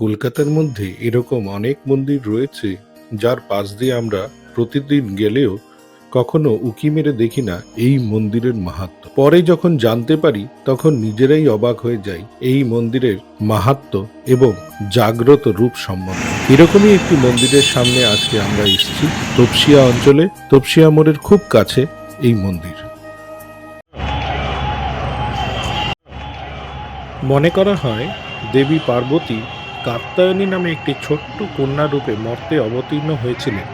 কলকাতার মধ্যে এরকম অনেক মন্দির রয়েছে, যার পাশ দিয়ে আমরা প্রতিদিন গেলেও কখনো উকি মেরে দেখি না এই মন্দিরের মাহাত্ম্য পরে যখন জানতে পারি, তখন নিজেরাই অবাক হয়ে যাই এই মন্দিরের মাহাত্ম্য এবং জাগ্রত রূপ সম্বন্ধে। এরকমই একটি মন্দিরের সামনে আজকে আমরা এসেছি, তপসিয়া অঞ্চলে। তপসিয়া মোড়ের খুব কাছে এই মন্দির। মনে করা হয়, দেবী পার্বতী কাত্যায়নী নামে একটি ছোট্ট কন্যা রূপে মর্তে অবতীর্ণ হয়েছিলেন।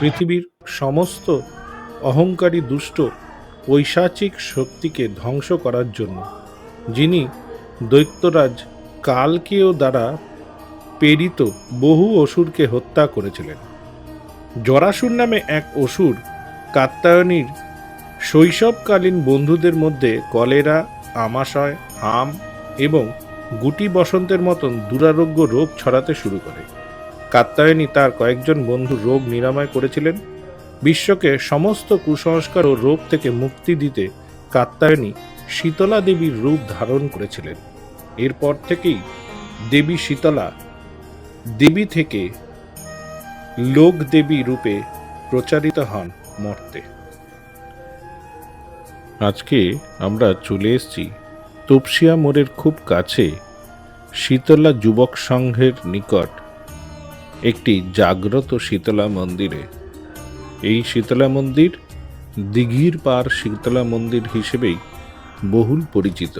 পৃথিবীর সমস্ত অহংকারী দুষ্ট পৈশাচিক শক্তিকে ধ্বংস করার জন্য, যিনি দৈত্যরাজ কালকেও দ্বারা প্রেরিত বহু অসুরকে হত্যা করেছিলেন। জরাসুর নামে এক অসুর কাত্যায়নীর শৈশবকালীন বন্ধুদের মধ্যে কলেরা, আমাশয়, হাম এবং গুটি বসন্তের মতন দুরারোগ্য রোগ ছড়াতে শুরু করে। কাত্যায়নী তার কয়েকজন বন্ধু রোগ নিরাময় করেছিলেন। বিশ্বকে সমস্ত কুসংস্কার ও রোগ থেকে মুক্তি দিতে কাত্যায়নী শীতলা দেবীর রূপ ধারণ করেছিলেন। এরপর থেকেই দেবী শীতলা দেবী থেকে লোক দেবী রূপে প্রচারিত হন মর্তে। আজকে আমরা চলে এসেছি তপসিয়া মোড়ের খুব কাছে শীতলা যুবক সংঘের নিকট একটি জাগ্রত শীতলা মন্দিরে। এই শীতলা মন্দির দিঘির পার শীতলা মন্দির হিসেবেই বহুল পরিচিত।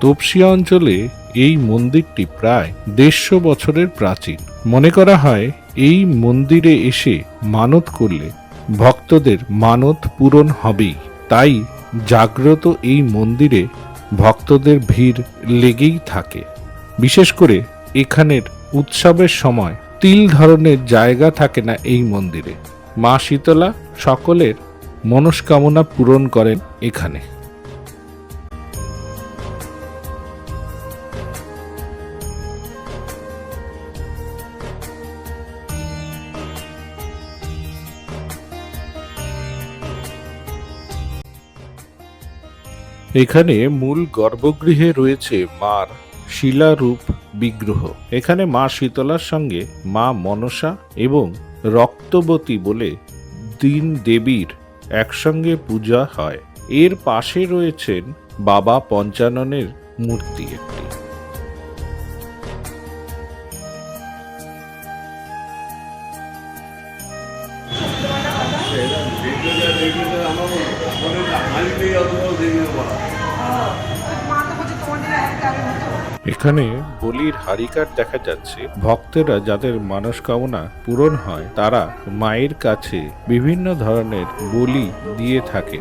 তপসিয়া অঞ্চলে এই মন্দিরটি প্রায় দেড়শো বছরের প্রাচীন। মনে করা হয়, এই মন্দিরে এসে মানত করলে ভক্তদের মানত পূরণ হবেই। তাই জাগ্রত এই মন্দিরে ভক্তদের ভিড় লেগেই থাকে। বিশেষ করে এখানের উৎসবের সময় তিল ধরনের জায়গা থাকে না এই মন্দিরে। মা শীতলা সকলের মনস্কামনা পূরণ করেন এখানে। এখানে মূল গর্ভগৃহে রয়েছে মার শিলারূপ বিগ্রহ। এখানে মা শীতলার সঙ্গে মা মনসা এবং রক্তবতী বলে দিন দেবীর একসঙ্গে পূজা হয়। এর পাশে রয়েছেন বাবা পঞ্চাননের মূর্তি একটি। মা এখানে বলির হারিকার দেখা যাচ্ছে। ভক্তরা যাদের মানসকামনা পূরণ হয়, তারা মায়ের কাছে বিভিন্ন ধরনের বলি দিয়ে থাকে।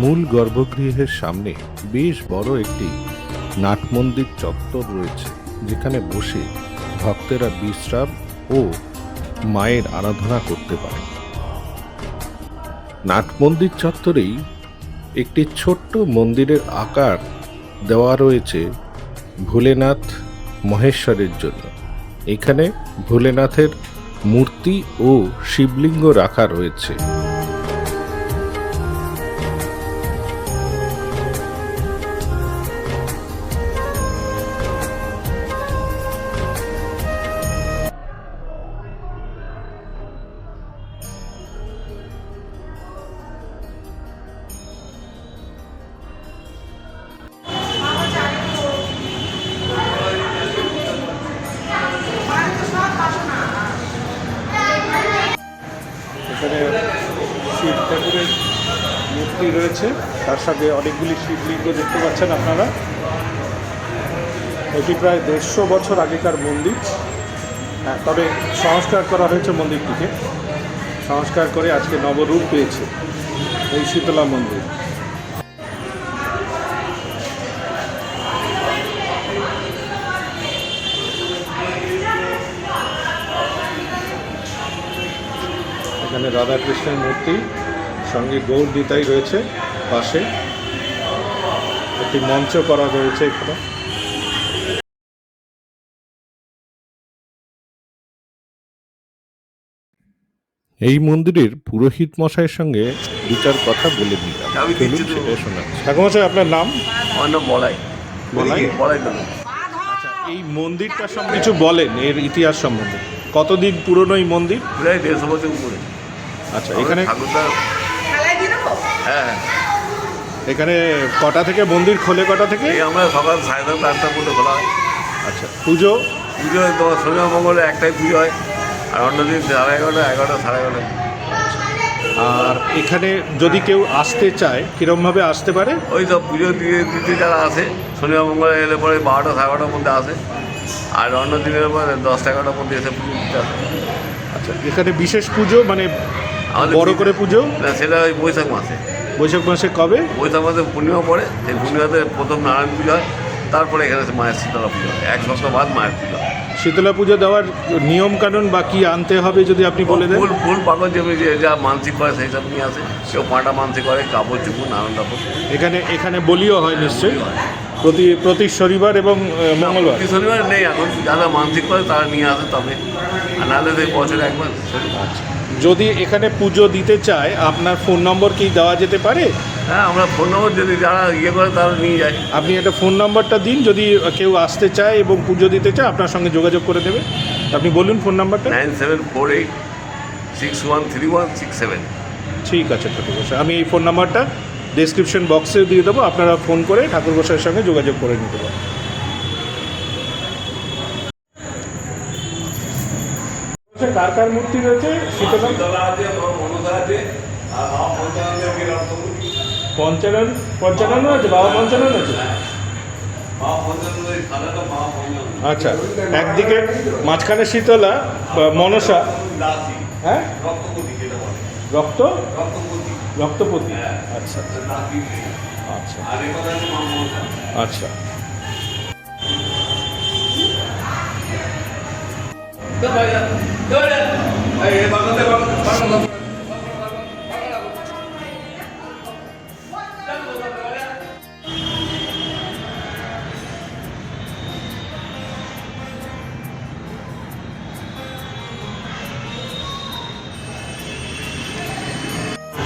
মূল গর্ভগৃহের সামনে বেশ বড় একটি নাট মন্দির চত্বর রয়েছে, যেখানে বসে ভক্তেরা বিশ্রাম ও মায়ের আরাধনা করতে পারে। নাটমন্দির চত্বরেই একটি ছোট্ট মন্দিরের আকার দেওয়া রয়েছে ভোলেনাথ মহেশ্বরের জন্য। এখানে ভোলেনাথের মূর্তি ও শিবলিঙ্গ রাখা রয়েছে। মূর্তি রয়েছে। তার সাথে অনেকগুলি শিবলিঙ্গ দেখতে পাচ্ছেন আপনারা। এটি প্রায় দেড়শো বছর আগেকার মন্দির। হ্যাঁ তবে সংস্কার করা হয়েছে মন্দিরটিকে। সংস্কার করে আজকে নবরূপ পেয়েছে এই শীতলা মন্দির। এখানে রাধাকৃষ্ণের মূর্তি। সঙ্গে গৌর নিতাই রয়েছে পাশে। একটি মঞ্চ করা রয়েছে এখানে। এই মন্দিরের পুরোহিত মশাইয়ের সঙ্গে দুটার কথা বলে নিলাম। আপনার নাম? আমার নাম আচ্ছা, এই মন্দিরটার আচ্ছা, সব কিছু বলেন এর ইতিহাস সম্বন্ধে। কতদিন পুরনো এই মন্দির? প্রায় দেড়শো বছর উপরে আচ্ছা এখানে ঠাকুরদার হ্যাঁ। এখানে কটা থেকে? মন্দির খোলে কটা থেকে? এই আমরা সকাল সাড়ে দশটা আটটা পর্যন্ত খোলা হয়। আচ্ছা পুজো? পুজো হয় তোমার শনিবার মঙ্গলে একটাই পুজো হয়। আর অন্যদিন সাড়ে এগারোটা এগারোটা সাড়ে এগারোটা। আর এখানে যদি কেউ আসতে চায় কিরমভাবে আসতে পারে? ওই সব পুজো দিয়ে দিতে যারা আসে শনিবার মঙ্গলে এলে পরে বারোটা সাড়ে বারোটার মধ্যে আসে। আর অন্য দিনের পরে দশটা এগারোটার মধ্যে এসে পুজো দিতে আসে। আচ্ছা এখানে বিশেষ পুজো মানে বড় করে পুজো? না সেটা ওই বৈশাখ মাসে। বৈশাখ মাসে কবে? বৈশাখ মাসে পূর্ণিমা পড়ে সেই পূর্ণিমাতে প্রথম নারায়ণ পুজো হয় তারপরে এখানে মায়ের শীতলা পুজো হয়। এক সপ্তাহ বাদ মায়ের পুজো শীতলা পুজো দেওয়ার নিয়ম কানুন বা কি আনতে হবে যদি আপনি বলে দেন? ফুল ফুল পাগল যে যা মানসিক করে সেই সব নিয়ে আসে। কেউ পাঁটা মানসিক করে কাপড় চুপুর নানান রকম এখানে এখানে বলিও হয় নিশ্চয়ই। প্রতি প্রতি শনিবার এবং মঙ্গলবার প্রতি শনিবার নেই। এখন যারা মানসিক করে তারা নিয়ে আসে তবে। আর নাহলে সেই বছরে একবার। শনিবার। যদি এখানে পুজো দিতে চায় আপনার ফোন নম্বর কি দেওয়া যেতে পারে? হ্যাঁ আমরা ফোন নম্বর যদি যারা ইয়ে করে তারা নিয়ে যায়। আপনি একটা ফোন নম্বরটা দিন যদি কেউ আসতে চায় এবং পুজো দিতে চায় আপনার সঙ্গে যোগাযোগ করে দেবে। আপনি বলুন ফোন নাম্বারটা nine seven four eight six one three one six seven. ঠিক আছে ঠাকুর গোসাই আমি এই ফোন নাম্বারটা ডেসক্রিপশন বক্সে দিয়ে দেবো। আপনারা ফোন করে ঠাকুর গোসাইয়ের সঙ্গে যোগাযোগ করে নিতে পারেন। কার কার মূর্তি রয়েছে? শীতলা আছে পঞ্চানন পঞ্চানন আছে? বাবা পঞ্চানন আছে? আচ্ছা একদিকে মাঝখানে শীতলা মনসা। হ্যাঁ? রক্ত? রক্তপতি। আচ্ছা আচ্ছা আচ্ছা। বাংলা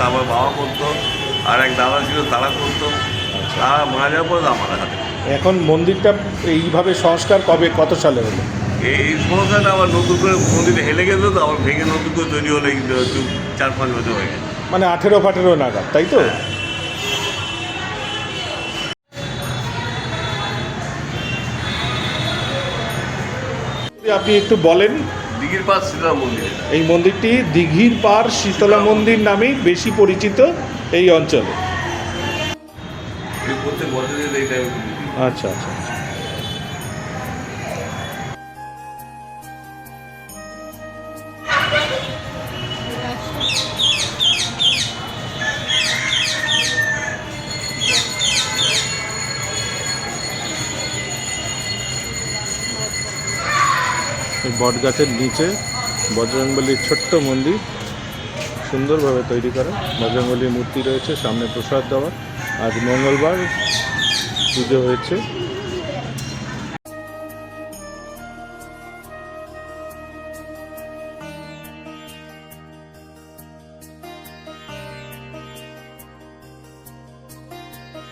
আমার বাবা করতো আর এক দাদা ছিল, তারা করতো তারা মারা যাওয়ার পরে আমার হাতে এখন মন্দিরটা এইভাবে সংস্কার কবে? কত সালে হলো? এই সমস্যাটা আবার নতুন করে মন্দিরে হেলে গেছে তো আবার ভেঙে নতুন করে তৈরি হলে কিন্তু একটু চার পাঁচ বছর হয়ে গেছে। মানে আঠেরো ফাঠেরো নাগাদ তাই তো? আপনি একটু বলেন দিঘির পাশ শ্রীরাম মন্দিরে। এই মন্দিরটি দিঘির পার শীতলা মন্দির নামেই বেশি পরিচিত এই অঞ্চলে। আচ্ছা আচ্ছা। আচ্ছা। এই বট গাছের নিচে বজরংবলীর ছোট্ট মন্দির সুন্দরভাবে তৈরি করা বজরংবলীর মূর্তি রয়েছে, সামনে প্রসাদ দেওয়া আজ মঙ্গলবার পুজো হয়েছে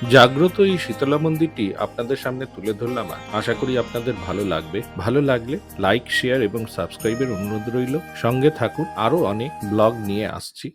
জাগ্রত এই শীতলা মন্দিরটি আপনাদের সামনে তুলে ধরলাম। আশা করি আপনাদের ভালো লাগবে। ভালো লাগলে লাইক, শেয়ার এবং সাবস্ক্রাইবের অনুরোধ রইল। সঙ্গে থাকুন। আরও অনেক ব্লগ নিয়ে আসছি।